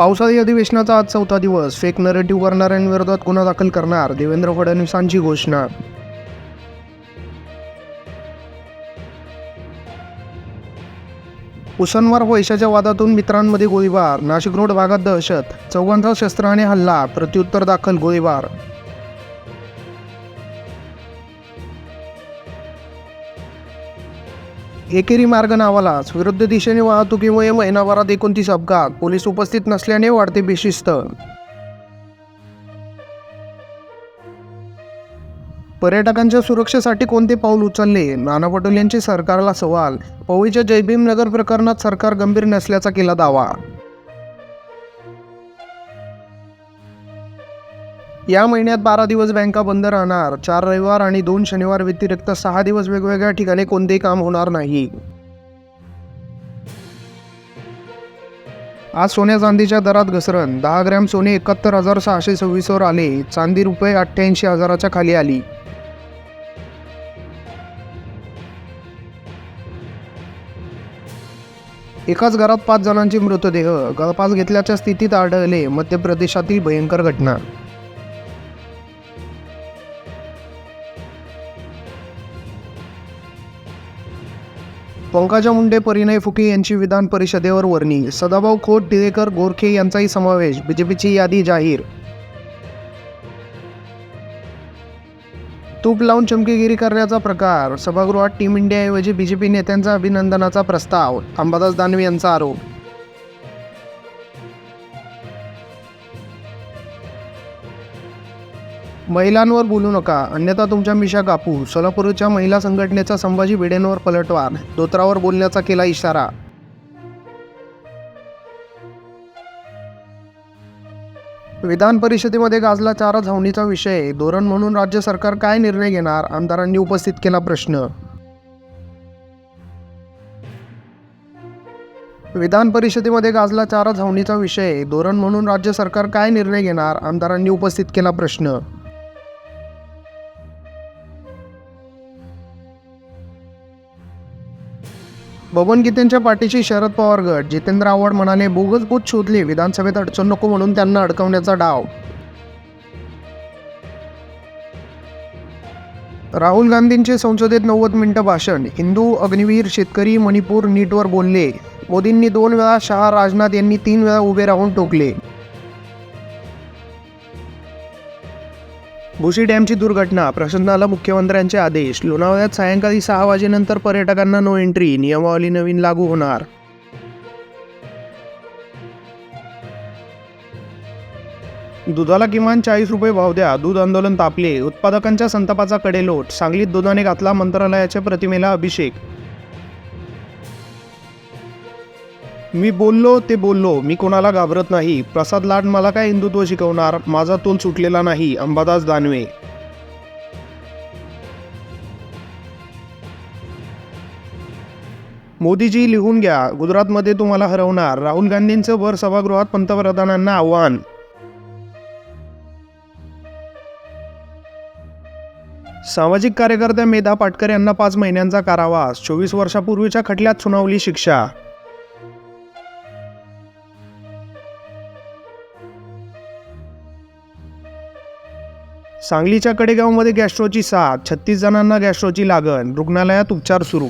पावसाळी अधिवेशनाचा आज चौथा दिवस. फेक नरेटिव्ह करणाऱ्यांविरोधात गुन्हा दाखल करणार देवेंद्र फडणवीसांची घोषणा. उसनवार पैशाच्या वादातून मित्रांमध्ये गोळीबार नाशिक रोड भागात दहशत चौघांचा शस्त्राने हल्ला प्रत्युत्तर दाखल गोळीबार एकेरी मार्ग नावालाच विरुद्ध दिशेने वाहतुकीमुळे महिनाभरात एकोणतीस अपघात. पोलीस उपस्थित नसल्याने वाढते बेशिस्त. पर्यटकांच्या सुरक्षेसाठी कोणते पाऊल उचलले? नाना पटोले यांचे सरकारला सवाल. पवईच्या जयभीम नगर प्रकरणात सरकार गंभीर नसल्याचा केला दावा. या महिन्यात बारा दिवस बँका बंद राहणार. चार रविवार आणि दोन शनिवार व्यतिरिक्त सहा दिवस वेगवेगळ्या ठिकाणी कोणतेही काम होणार नाही. आज सोन्या चांदीच्या दरात घसरण. दहा ग्रॅम सोने एकाहत्तर हजार सहाशे सव्वीसवर आले. चांदी रुपये अठ्ठ्याऐंशी हजाराच्या खाली आली. एकाच घरात पाच जणांचे मृतदेह. गळपास घेतल्याच्या स्थितीत आढळले. मध्य प्रदेशातील भयंकर घटना. पंकजा मुंडे परिणय फुके यांची विधान परिषदेवर वर्णी. सदाभाऊ खोत टिळेकर गोरखे यांचाही समावेश. बीजेपीची यादी जाहीर. तूप लावून चमकीगिरी करण्याचा प्रकार. सभागृहात टीम इंडियाऐवजी बीजेपी नेत्यांचा अभिनंदनाचा प्रस्ताव. अंबादास दानवे यांचा आरोप. महिलांवर बोलू नका. अन्यथा तुमच्या मिशा कापू. सोलापूरच्या महिला संघटनेचा संभाजी भिडेंवर पलटवार. धोत्रावर बोलण्याचा केला इशारा. विधान परिषदेमध्ये गाजला चारा झावणीचा विषय. धोरण म्हणून राज्य सरकार काय निर्णय घेणार? आमदारांनी उपस्थित केला प्रश्न. विधान परिषदेमध्ये गाजला चारा झावणीचा विषय. धोरण म्हणून राज्य सरकार काय निर्णय घेणार? आमदारांनी उपस्थित केला प्रश्न. बबन गीतेंच्या पाठीशी शरद पवार गट. जितेंद्र आव्हाड म्हणाले बोगस बूथ शोधले विधानसभेत अडचण नको म्हणून त्यांना अडकवण्याचा डाव. राहुल गांधींचे संसदेत नव्वद मिनिटं भाषण. हिंदू अग्निवीर शेतकरी मणिपूर नीटवर बोलले. मोदींनी दोन वेळा शहा राजनाथ यांनी तीन वेळा उभे राहून टोकले. भुशी डॅमची दुर्घटना प्रशासनाला मुख्यमंत्र्यांचे आदेश लोणावळ्यात सायंकाळी सहा वाजेनंतर पर्यटकांना नो एंट्री नियमावली नवीन लागू होणार. दुधाला किमान चाळीस रुपये भाव द्या दूध आंदोलन तापले उत्पादकांच्या संतापाचा कडेलोट सांगलीत दुधाने घातला मंत्रालयाच्या प्रतिमेला अभिषेक मी बोललो ते बोललो. मी कोणाला घाबरत नाही. प्रसाद लाड मला काय हिंदुत्व शिकवणार? माझा तोल सुटलेला नाही. अंबादास दानवे. मोदीजी लिहून घ्या. गुजरातमध्ये तुम्हाला हरवणार. राहुल गांधींचं भर सभागृहात पंतप्रधानांना आव्हान. सामाजिक कार्यकर्त्या मेधा पाटकर यांना पाच महिन्यांचा कारावास. चोवीस वर्षापूर्वीच्या खटल्यात सुनावली शिक्षा. सांगलीच्या कडेगावमध्ये गॅस्ट्रोची साथ छत्तीस जणांना गॅस्ट्रोची लागण रुग्णालयात उपचार सुरू